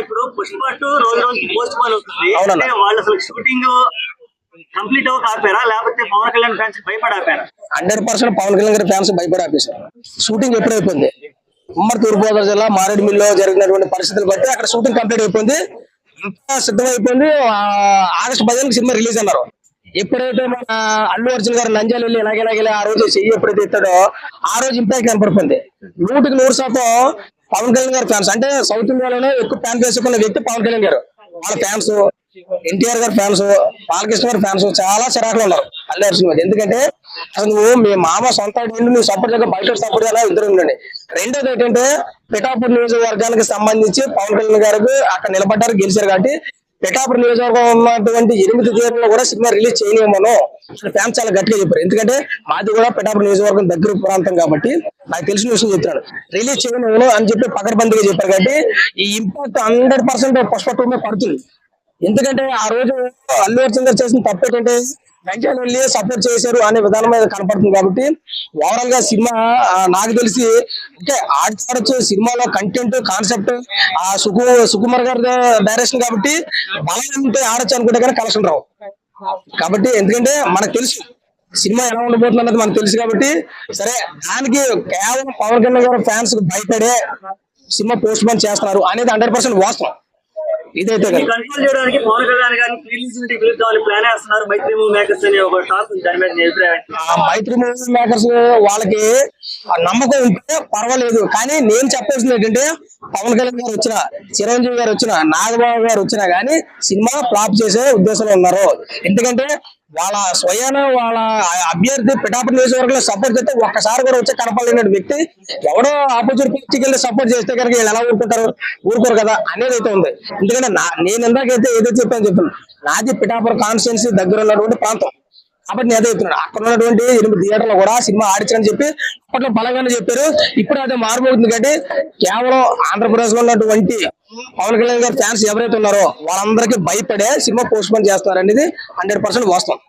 ఇప్పుడు పుష్ప టూ రోజు రోజు పోస్ట్ పోన్ అవుతుంది. అంటే వాళ్ళు అసలు షూటింగ్ కంప్లీట్ అవ్వక ఆపారా? లేకపోతే పవన్ కళ్యాణ్ ఫ్యాన్స్ భయపడి ఆపారా హండ్రెడ్ పర్సెంట్ పవన్ కళ్యాణ్ గారి ఫ్యాన్స్ భయపడి ఆపేశారు షూటింగ్ ఎప్పుడు అయిపోయింది. ఉమ్మడి తూర్పుగోదావరి జిల్లా మారేడుమిల్లిలో జరిగినటువంటి పరిస్థితులు బట్టి అక్కడ షూటింగ్ కంప్లీట్ అయిపోయింది. అంతా సిద్ధమైపోయింది. ఆగస్టు పదిహేను సినిమా రిలీజ్ అన్నారు. ఎప్పుడైతే మన అల్లు అర్జున్ గారు నంజాలు వెళ్ళి ఇలాగే ఇలాగే ఆ రోజు చెయ్యి ఎప్పుడైతే ఎత్తాడో ఆ రోజు ఇంపాక్ట్ కనపడిపోయింది. నూటికి నూరు శాతం పవన్ కళ్యాణ్ గారి ఫ్యాన్స్. అంటే సౌత్ ఇండియాలోనే ఎక్కువ ఫ్యాన్ వేసుకున్న వ్యక్తి పవన్ కళ్యాణ్ గారు. వాళ్ళ ఫ్యాన్స్ ఎన్టీఆర్ గారి ఫ్యాన్స్ బాలకృష్ణ గారి ఫ్యాన్స్ చాలా చిరాకులు ఉన్నారు అల్లు అర్జున్ మీద. ఎందుకంటే అసలు నువ్వు మీ మామ సొంత నువ్వు సపోర్ట్ చేయక బయట సపోర్ట్ చేయాలా? ఇద్దరు ఉండండి. రెండోది ఏంటంటే పిఠాపూర్ నియోజకవర్గానికి సంబంధించి పవన్ కళ్యాణ్ గారికి అక్కడ నిలబడ్డారు గెలిచారు కాబట్టి పిఠాపురం నియోజకవర్గం ఉన్నటువంటి ఎనిమిది థియేటర్లో కూడా సినిమా రిలీజ్ చేయలేమను ఫ్యాన్స్ చాలా గట్టిగా చెప్పారు. ఎందుకంటే మాది కూడా పిఠాపురం నియోజకవర్గం దగ్గర ప్రాంతం కాబట్టి నాకు తెలిసిన విషయం చెప్తున్నాను రిలీజ్ చేయలేమను అని చెప్పి పకడ్బందీగా చెప్పారు కాబట్టి ఈ ఇంపాక్ట్ హండ్రెడ్ పర్సెంట్ పుష్ప పడుతుంది. ఎందుకంటే ఆ రోజు అల్లు అర్జున్ గారు చేసిన తప్పు ఏంటంటే వెంకయ్య వెళ్ళి సపోర్ట్ చేశారు అనే విధానం మీద కనపడుతుంది కాబట్టి ఓవరాల్గా సినిమా నాకు తెలిసి అంటే ఆడచ్చు సినిమాలో కంటెంట్ కాన్సెప్ట్ ఆ సుకు సుకుమార్ గారి డైరెక్షన్ కాబట్టి బలం ఉంటే ఆడచ్చు అనుకుంటే కానీ కలెక్షన్ రావు. కాబట్టి ఎందుకంటే మనకు తెలుసు సినిమా ఎలా ఉండబోతుంది అన్నది మనకు తెలుసు కాబట్టి సరే దానికి కేవలం పవన్ కళ్యాణ్ గారు ఫ్యాన్స్ భయపడే సినిమా పోస్ట్ పోన్ చేస్తున్నారు అనేది హండ్రెడ్ పర్సెంట్ వాస్తవం. కంట్రోల్ చేయడానికి పవన్ కళ్యాణ్ గారిని పిలుద్దామని ప్లాన్ వేస్తున్నారు. మైత్రి మూవీ మేకర్స్ అనే ఒక టాక్ ఉంది. దాని మీద మీ అభిప్రాయం ఏంటి? ఆ మైత్రి మూవీ మేకర్స్ వాళ్ళకి ఆ నమ్మకం ఉంటే పర్వాలేదు. కానీ నేను చెప్పాల్సింది ఏంటంటే పవన్ కళ్యాణ్ గారు వచ్చిన చిరంజీవి గారు వచ్చిన నాగబాబు గారు వచ్చినా గానీ సినిమా ఫ్లాప్ చేసే ఉద్దేశంలో ఉన్నారు. ఎందుకంటే వాళ్ళ స్వయాన వాళ్ళ అభ్యర్థి పిఠాపురం నియోజకవర్గంలో సపోర్ట్ చేస్తే ఒక్కసారి కూడా వచ్చి కనపడలేని వ్యక్తి ఎవడో ఆపోజిట్ పార్టీకి వెళ్ళి సపోర్ట్ చేస్తే కనుక వీళ్ళు ఎలా ఊరుకుంటారు? ఊరుకోరు కదా అనేది అయితే ఉంది. ఎందుకంటే నా నేను ఇందాకైతే ఏదో చెప్పాను చెప్పాను. నాది పిఠాపురం కాన్స్టిట్యున్సీ దగ్గర ఉన్నటువంటి ప్రాంతం. కాబట్టి నేను అదే అక్కడ ఉన్నటువంటి ఎనిమిది థియేటర్లు కూడా సినిమా ఆడించని చెప్పి అప్పట్లో బలంగానే చెప్పారు. ఇప్పుడు అదే మారిపోతుంది కాబట్టి కేవలం ఆంధ్రప్రదేశ్లో ఉన్నటువంటి పవన్ కళ్యాణ్ గారి ఫ్యాన్స్ ఎవరైతే ఉన్నారో వాళ్ళందరికీ భయపడే సినిమా పోస్ట్ పోన్ చేస్తున్నారు అనేది హండ్రెడ్ పర్సెంట్ వాస్తవం.